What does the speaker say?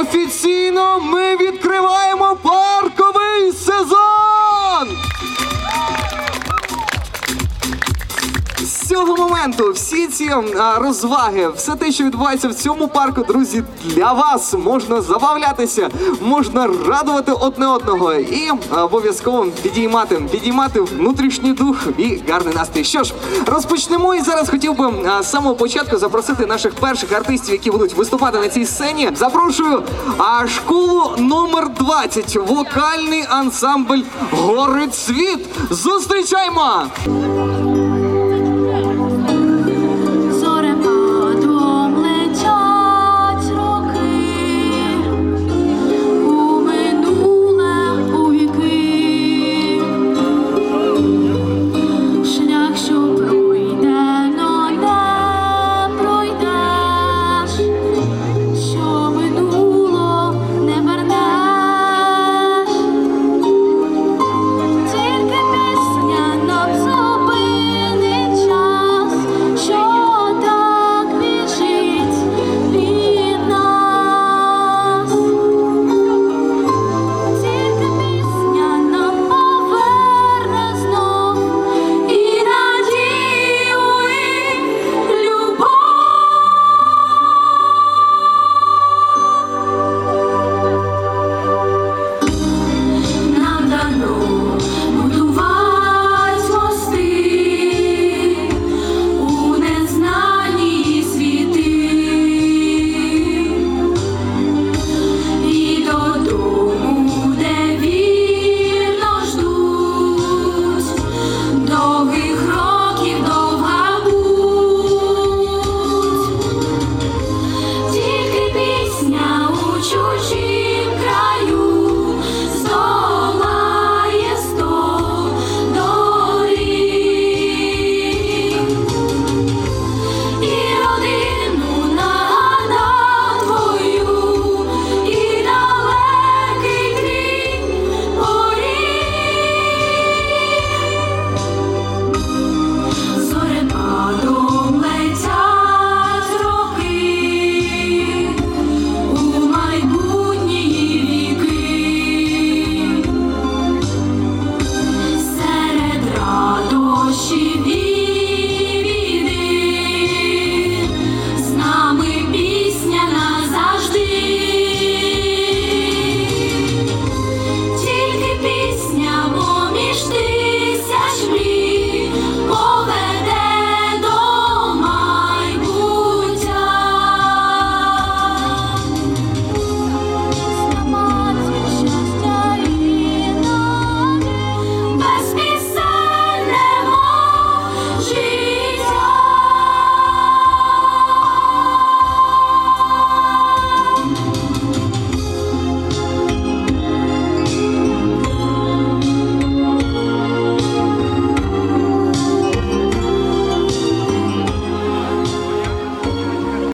Офіційно ми відкриваємо парковий цього моменту всі ці а, розваги, все те, що відбувається в цьому парку, друзі, для вас можна забавлятися, можна радувати одне одного і обов'язково підіймати, підіймати внутрішній дух і гарний настрій. Що ж, розпочнемо і зараз хотів би а, з самого початку запросити наших перших артистів, які будуть виступати на цій сцені. Запрошую а, школу номер 20, вокальний ансамбль Гори Цвіт. Зустрічаймо!